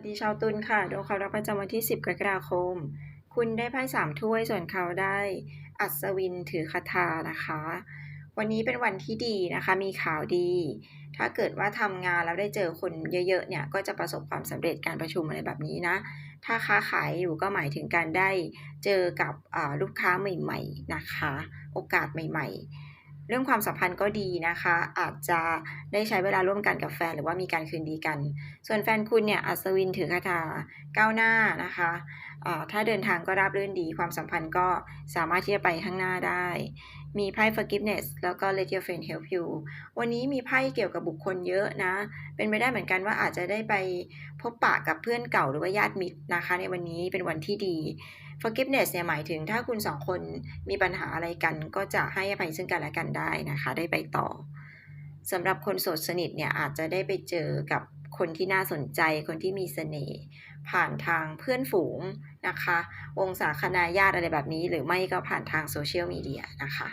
วัสดีชาวตุลค่ะดวงควารักประจำวันที่ 10 กรกฎาคม คุณได้ไพ่สามถ้วยส่วนเขาได้ อัศวินถือคาถานะคะ วันนี้เป็นวันที่ดีนะคะ มีข่าวดี ถ้าเกิดว่าทำงานแล้วได้เจอคนเยอะๆเนี่ย ก็จะประสบความสำเร็จการประชุมอะไรแบบนี้นะ ถ้าค้าขายอยู่ก็หมายถึงการได้เจอกับลูกค้าใหม่ ๆนะคะ โอกาสใหม่ ๆ เรื่องความสัมพันธ์ก็ดีนะคะ อาจจะได้ใช้เวลาร่วมกันกับแฟนหรือว่ามีการคืนดีกัน ส่วนแฟนคุณเนี่ยอัศวินถือคาถาก้าวหน้านะคะ ถ้าเดินทางก็ราบรื่นดี ความสัมพันธ์ก็สามารถที่จะไปข้างหน้าได้ มีไพ่ forgiveness แล้วก็ let your friend help you วันนี้มีไพ่เกี่ยวกับบุคคลเยอะนะ เป็นไปได้เหมือนกันว่าอาจจะได้ไปพบปะกับเพื่อนเก่าหรือว่าญาติมิตรนะคะ ในวันนี้เป็นวันที่ดี forgiveness เนี่ยหมายถึงถ้าคุณสองคนมีปัญหาอะไรกัน ก็จะให้อภัยซึ่งกันและกันได้นะคะ ได้ไปต่อสำหรับคนโสดสนิทเนี่ยอาจจะได้ไปเจอกับ คนที่น่าสนใจคนที่มีเสน่ห์ผ่านทางเพื่อนฝูงนะคะ วงศาคณาญาติอะไรแบบนี้ หรือไม่ก็ผ่านทางโซเชียลมีเดียนะคะ